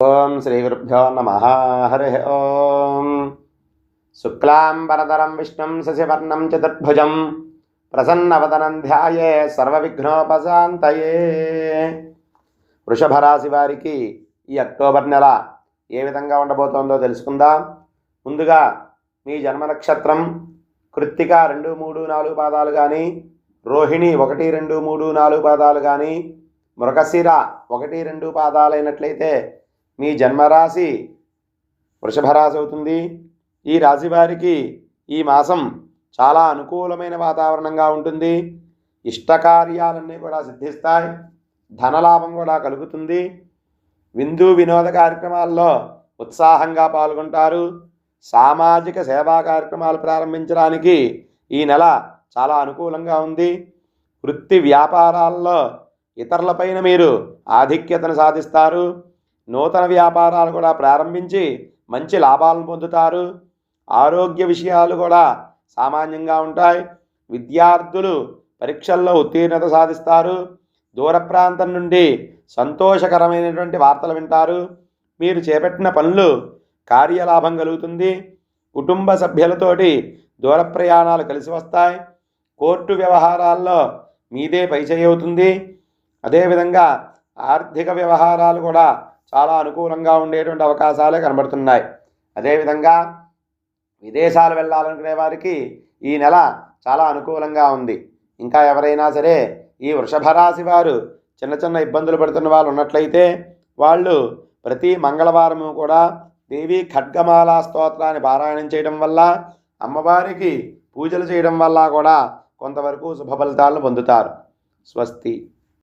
ఓం శ్రీ గురుభ్యో నమ. హరి ఓం. శుక్లాంబరధరం విష్ణుం శశివర్ణం చతుర్భుజం ప్రసన్నవదనం ధ్యాయే సర్వవిఘ్నోపశాంతయే. వృషభరాశి వారికి ఈ అక్టోబర్ నెల ఏ విధంగా ఉండబోతోందో తెలుసుకుందాం. ముందుగా మీ జన్మ నక్షత్రం కృత్తిక రెండు మూడు నాలుగు పాదాలు కానీ రోహిణి ఒకటి రెండు మూడు నాలుగు పాదాలు కానీ మృగశిర ఒకటి రెండు పాదాలైనట్లయితే మీ జన్మరాశి వృషభరాశి అవుతుంది. ఈ రాశి వారికి ఈ మాసం చాలా అనుకూలమైన వాతావరణంగా ఉంటుంది. ఇష్టకార్యాలన్నీ కూడా సిద్ధిస్తాయి. ధనలాభం కూడా కలుగుతుంది. విందు వినోద కార్యక్రమాల్లో ఉత్సాహంగా పాల్గొంటారు. సామాజిక సేవా కార్యక్రమాలు ప్రారంభించడానికి ఈ నెల చాలా అనుకూలంగా ఉంది. వృత్తి వ్యాపారాల్లో ఇతరులపైన మీరు ఆధిక్యతను సాధిస్తారు. నూతన వ్యాపారాలు కూడా ప్రారంభించి మంచి లాభాలను పొందుతారు. ఆరోగ్య విషయాలు కూడా సామాన్యంగా ఉంటాయి. విద్యార్థులు పరీక్షల్లో ఉత్తీర్ణత సాధిస్తారు. దూర ప్రాంతం నుండి సంతోషకరమైనటువంటి వార్తలు వింటారు. మీరు చేపట్టిన పనులు కార్యలాభం కలుగుతుంది. కుటుంబ సభ్యులతోటి దూర ప్రయాణాలు కలిసి వస్తాయి. కోర్టు వ్యవహారాల్లో మీదే పైచేయి అవుతుంది. అదేవిధంగా ఆర్థిక వ్యవహారాలు కూడా చాలా అనుకూలంగా ఉండేటువంటి అవకాశాలే కనబడుతున్నాయి. అదేవిధంగా విదేశాలు వెళ్ళాలనుకునే వారికి ఈ నెల చాలా అనుకూలంగా ఉంది. ఇంకా ఎవరైనా సరే ఈ వృషభ రాశి వారు చిన్న చిన్న ఇబ్బందులు పడుతున్న వాళ్ళు ఉన్నట్లయితే వాళ్ళు ప్రతి మంగళవారము కూడా దేవి ఖడ్గమాల స్తోత్రాన్ని పారాయణం చేయడం వల్ల అమ్మవారికి పూజలు చేయడం వల్ల కూడా కొంతవరకు శుభ ఫలితాలను పొందుతారు. స్వస్తి.